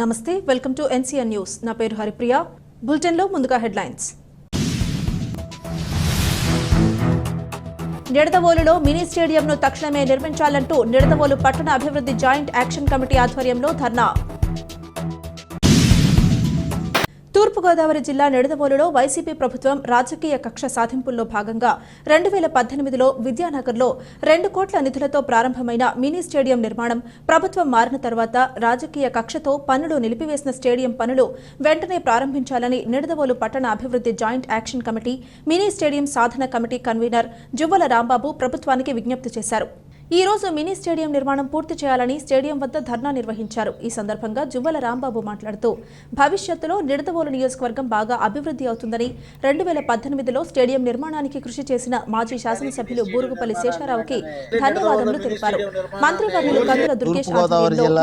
నమస్తే welcome to NCN news. నా పేరు హరిప్రియ. బులెటిన్లో ముందుగా హెడ్లైన్స్. నిడదవోలులో మినీ స్టేడియంను తక్షణమే నిర్మించాలంటూ నిడదవోలు పట్టణ అభివృద్ధి జాయింట్ యాక్షన్ కమిటీ ఆధ్వర్యంలో ధర్నా. తూర్పుగోదావరి జిల్లా నిడదవోలులో వైసీపీ ప్రభుత్వం రాజకీయ కక్ష సాధింపుల్లో భాగంగా రెండు వేల పద్దెనిమిదిలో విద్యానగర్లో రెండు కోట్ల నిధులతో ప్రారంభమైన మినీ స్టేడియం నిర్మాణం ప్రభుత్వం మారిన తర్వాత రాజకీయ కక్షతో పనులు నిలిపివేసిన స్టేడియం పనులు వెంటనే ప్రారంభించాలని నిడదవోలు పట్టణ అభివృద్ధి joint action committee mini stadium సాధన కమిటీ కన్వీనర్ జువ్వల రాంబాబు ప్రభుత్వానికి విజ్ఞప్తి చేశారు. ఈ రోజు మినీ స్టేడియం నిర్మాణం పూర్తి చేయాలని స్టేడియం వద్ద ధర్నా నిర్వహించారు. ఈ సందర్భంగా జువ్వల రాంబాబు మాట్లాడుతూ భవిష్యత్తులో నిడదవోలు నియోజకవర్గం బాగా అభివృద్ధి అవుతుందని రెండు వేల పద్దెనిమిదిలో స్టేడియం నిర్మాణానికి కృషి చేసిన మాజీ శాసనసభ్యులు బూరుగుపల్లి శేషారావుకి ధన్యవాదములు తెలిపారు. మంత్రివర్యులు కందుల దుర్గేష్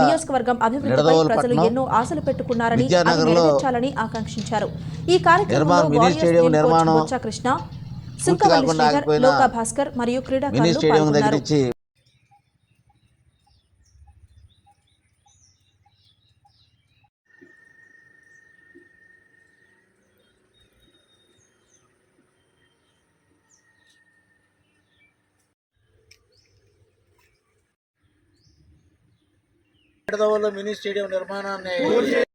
నియోజకవర్గం అభివృద్ధిపై ప్రజలు ఎన్నో ఆశలు పెట్టుకున్నారని నెరవేర్చాలని ఆకాంక్షించారు. ఈ కార్యక్రమంలో కృష్ణ సుంకవల్లి శ్రీధర్ లోకా భాస్కర్ మరియు క్రీడాకారులు పాల్గొన్నారు. నిడదవోలు మినీ స్టేడియం నిర్మాణాన్ని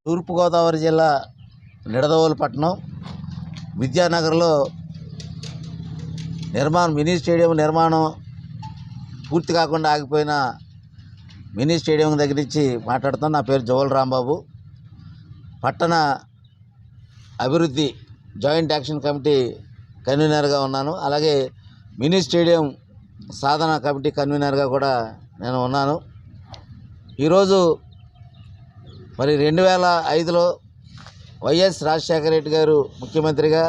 తూర్పుగోదావరి జిల్లా నిడదవోలు పట్టణం విద్యానగర్లో నిర్మాణం మినీ స్టేడియం నిర్మాణం పూర్తి కాకుండా ఆగిపోయిన మినీ స్టేడియం దగ్గర నుంచి మాట్లాడుతాను నా పేరు జోవల్ రాంబాబు. పట్టణ అభివృద్ధి జాయింట్ యాక్షన్ కమిటీ కన్వీనర్గా ఉన్నాను. అలాగే మినీ స్టేడియం సాధన కమిటీ కన్వీనర్గా కూడా నేను ఉన్నాను. ఈరోజు మరి రెండు వేల ఐదులో వైఎస్ రాజశేఖర రెడ్డి గారు ముఖ్యమంత్రిగా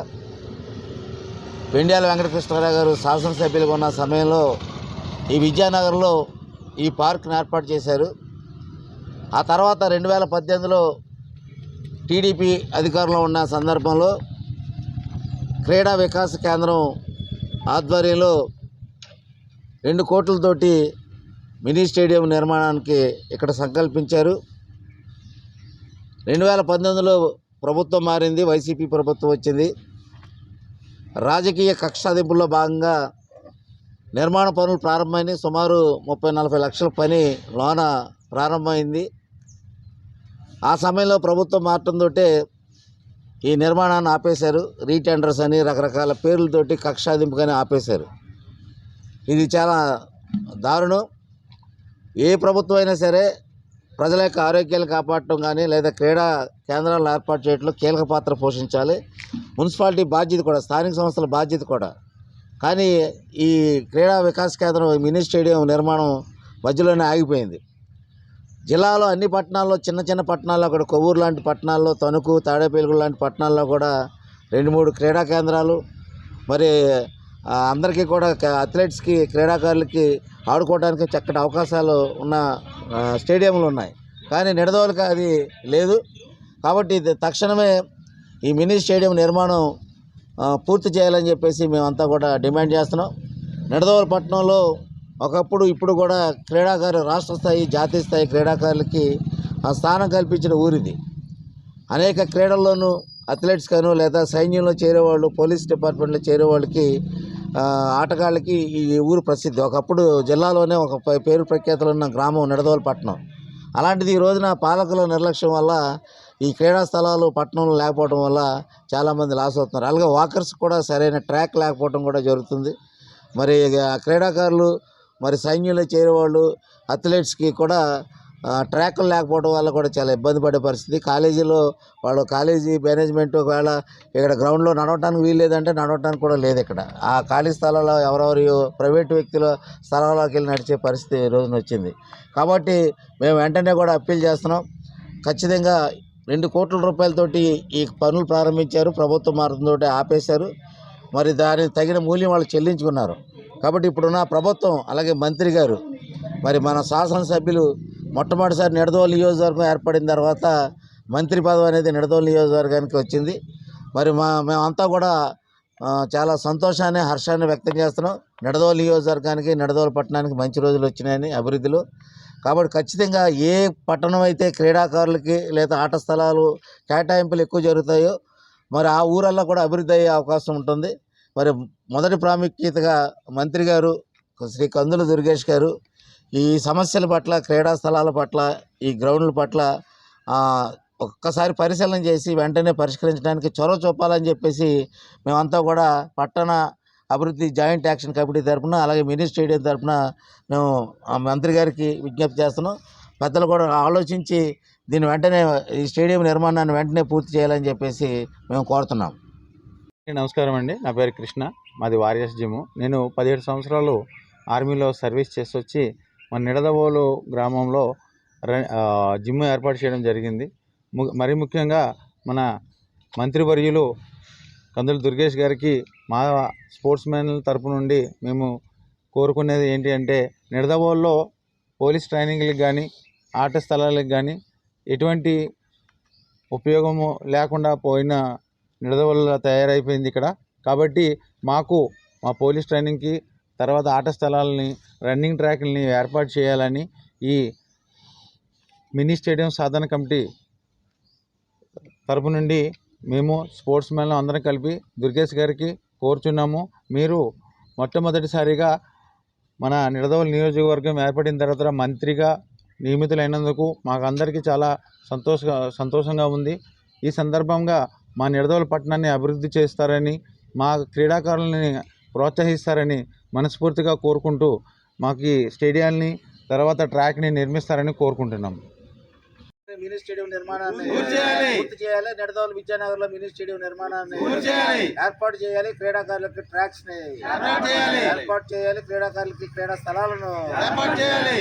పెండ్యాల వెంకటకృష్ణారావు గారు శాసనసభ్యులుగా ఉన్న సమయంలో ఈ విద్యానగర్లో ఈ పార్క్ను ఏర్పాటు చేశారు. ఆ తర్వాత రెండు వేల పద్దెనిమిదిలో టీడీపీ అధికారంలో ఉన్న సందర్భంలో క్రీడా వికాస కేంద్రం ఆధ్వర్యంలో రెండు కోట్లతోటి మినీ స్టేడియం నిర్మాణానికి ఇక్కడ సంకల్పించారు. రెండు వేల పంతొమ్మిదిలో ప్రభుత్వం మారింది వైసీపీ ప్రభుత్వం వచ్చింది. రాజకీయ కక్షాదింపుల్లో భాగంగా నిర్మాణ పనులు ప్రారంభమైంది సుమారు ముప్పై నలభై లక్షల పని లోన ప్రారంభమైంది. ఆ సమయంలో ప్రభుత్వం మారటంతో ఈ నిర్మాణాన్ని ఆపేశారు. రీటెండర్స్ అని రకరకాల పేర్లతోటి కక్ష సాధింపుగానే ఆపేశారు. ఇది చాలా దారుణం. ఏ ప్రభుత్వం అయినా సరే ప్రజల యొక్క ఆరోగ్యాలు కాపాడటం కానీ లేదా క్రీడా కేంద్రాలను ఏర్పాటు చేయడంలో కీలక పాత్ర పోషించాలి. మున్సిపాలిటీ బాధ్యత కూడా స్థానిక సంస్థల బాధ్యత కూడా. కానీ ఈ క్రీడా వికాస్ కేంద్రం మినీ స్టేడియం నిర్మాణం మధ్యలోనే ఆగిపోయింది. జిల్లాలో అన్ని పట్టణాల్లో చిన్న చిన్న పట్టణాల్లో కూడా కొవ్వూరు లాంటి పట్టణాల్లో తణుకు తాడేపల్లిగూడ లాంటి పట్టణాల్లో కూడా రెండు మూడు క్రీడా కేంద్రాలు. మరి అందరికీ కూడా అథ్లెట్స్కి క్రీడాకారులకి ఆడుకోవడానికి చక్కటి అవకాశాలు ఉన్న స్టేడియంలు ఉన్నాయి. కానీ నిడదవలక అది లేదు. కాబట్టి తక్షణమే ఈ మినీ స్టేడియం నిర్మాణం పూర్తి చేయాలని చెప్పేసి మేమంతా కూడా డిమాండ్ చేస్తున్నాం. నిడదవోలు పట్టణంలో ఒకప్పుడు ఇప్పుడు కూడా క్రీడాకారు రాష్ట్ర స్థాయి జాతీయ స్థాయి క్రీడాకారులకి ఆ స్థానం కల్పించిన ఊరిది. అనేక క్రీడల్లోనూ అథ్లెట్స్ కాను లేదా సైన్యంలో చేరేవాళ్ళు పోలీస్ డిపార్ట్మెంట్లో చేరే వాళ్ళకి ఆటగాళ్ళకి ఈ ఊరు ప్రసిద్ధి. ఒకప్పుడు జిల్లాలోనే ఒక పేరు ప్రఖ్యాతులు ఉన్న గ్రామం నిడదవోలు పట్టణం అలాంటిది ఈ రోజున పాలకుల నిర్లక్ష్యం వల్ల ఈ క్రీడా స్థలాలు పట్టణంలో లేకపోవడం వల్ల చాలామంది లాస్ అవుతున్నారు. అలాగే వాకర్స్ కూడా సరైన ట్రాక్ లేకపోవడం కూడా జరుగుతుంది. మరి ఆ క్రీడాకారులు మరి సైన్యంలో చేరేవాళ్ళు అథ్లెట్స్కి కూడా ట్రాక్లు లేకపోవడం వల్ల కూడా చాలా ఇబ్బంది పడే పరిస్థితి. కాలేజీలో వాళ్ళు కాలేజీ మేనేజ్మెంట్ ఒకవేళ ఇక్కడ గ్రౌండ్లో నడవటానికి వీలు లేదంటే నడవటానికి కూడా లేదు ఇక్కడ. ఆ ఖాళీ స్థలాల్లో ఎవరెవరు ప్రైవేట్ వ్యక్తుల స్థలాల్లోకి వెళ్ళి నడిచే పరిస్థితి ఈ రోజున వచ్చింది. కాబట్టి మేము వెంటనే కూడా అప్పీల్ చేస్తున్నాం. ఖచ్చితంగా రెండు కోట్ల రూపాయలతోటి ఈ పనులు ప్రారంభించారు. ప్రభుత్వం మారుతుందో ఆపేశారు. మరి దానికి తగిన మూల్యం వాళ్ళు చెల్లించుకున్నారు. కాబట్టి ఇప్పుడున్న ప్రభుత్వం అలాగే మంత్రి గారు మరి మన శాసనసభ్యులు మొట్టమొదటిసారి నిడదోలు నియోజకవర్గం ఏర్పడిన తర్వాత మంత్రి పదవి అనేది నిడదోలు నియోజకవర్గానికి వచ్చింది. మరి మా మేమంతా కూడా చాలా సంతోషాన్ని హర్షాన్ని వ్యక్తం చేస్తున్నాం. నిడదోలు నియోజకవర్గానికి నిడదోలు పట్టణానికి మంచి రోజులు వచ్చినాయని అభివృద్ధిలో. కాబట్టి ఖచ్చితంగా ఏ పట్టణం అయితే క్రీడాకారులకి లేదా ఆట స్థలాలు కేటాయింపులు ఎక్కువ జరుగుతాయో మరి ఆ ఊరల్లో కూడా అభివృద్ధి అయ్యే అవకాశం ఉంటుంది. మరి మొదటి ప్రాముఖ్యతగా మంత్రి గారు శ్రీ కందుల దుర్గేష్ గారు ఈ సమస్యల పట్ల క్రీడా స్థలాల పట్ల ఈ గ్రౌండ్ల పట్ల ఒక్కసారి పరిశీలన చేసి వెంటనే పరిష్కరించడానికి చొరవ చూపాలని చెప్పేసి మేమంతా కూడా పట్టణ అభివృద్ధి జాయింట్ యాక్షన్ కమిటీ తరఫున అలాగే మినీ స్టేడియం తరపున మేము ఆ మంత్రి గారికి విజ్ఞప్తి చేస్తున్నాం. పెద్దలు కూడా ఆలోచించి దీన్ని వెంటనే ఈ స్టేడియం నిర్మాణాన్ని వెంటనే పూర్తి చేయాలని చెప్పేసి మేము కోరుతున్నాం. నమస్కారం అండి. నా పేరు కృష్ణ. మాది వారియస్ జిమ్. నేను పదిహేడు సంవత్సరాలు ఆర్మీలో సర్వీస్ చేసి వచ్చి మన నిడదవోలు గ్రామంలో జిమ్ ఏర్పాటు చేయడం జరిగింది. ము- ముఖ్యంగా మన మంత్రివర్యులు కందుల దుర్గేష్ గారికి మా స్పోర్ట్స్ మ్యాన్ల తరపు నుండి మేము కోరుకునేది ఏంటి అంటే నిడదవోల్లో పోలీస్ ట్రైనింగ్లకు కానీ ఆట స్థలాలకు కానీ ఎటువంటి ఉపయోగము లేకుండా పోయిన నిడదవల్ల తయారైపోయింది ఇక్కడ. కాబట్టి మాకు మా పోలీస్ ట్రైనింగ్కి తర్వాత ఆట స్థలాలని రన్నింగ్ ట్రాక్లని ఏర్పాటు చేయాలని ఈ మినీ స్టేడియం సాధన కమిటీ తరపు నుండి మేము స్పోర్ట్స్ మ్యాన్లు అందరం కలిపి దుర్గేష్ గారికి కోరుచున్నాము. మీరు మొట్టమొదటిసారిగా మన నిడదవల నియోజకవర్గం ఏర్పడిన తర్వాత మంత్రిగా నియమితులైనందుకు మాకు అందరికీ చాలా సంతోష సంతోషంగా ఉంది. ఈ సందర్భంగా మా నిడదవల పట్టణాన్ని అభివృద్ధి చేస్తారని మా క్రీడాకారులని ప్రోత్సహిస్తారని మనస్ఫూర్తిగా కోరుకుంటూ మాకు ఈ స్టేడియాన్ని తర్వాత ట్రాక్ని నిర్మిస్తారని కోరుకుంటున్నాం మినీ స్టేడియం నిర్మాణాన్ని పూర్తి చేయాలి. పూర్తి చేయాలి నిడదవోలు విద్యానగర్లో మినీ స్టేడియం నిర్మాణాన్ని పూర్తి చేయాలి. ఏర్పాటు చేయాలి క్రీడాకారులకు ట్రాక్స్ని ఏర్పాటు చేయాలి. ఏర్పాటు చేయాలి క్రీడాకారులకి క్రీడా స్థలాలను ఏర్పాటు చేయాలి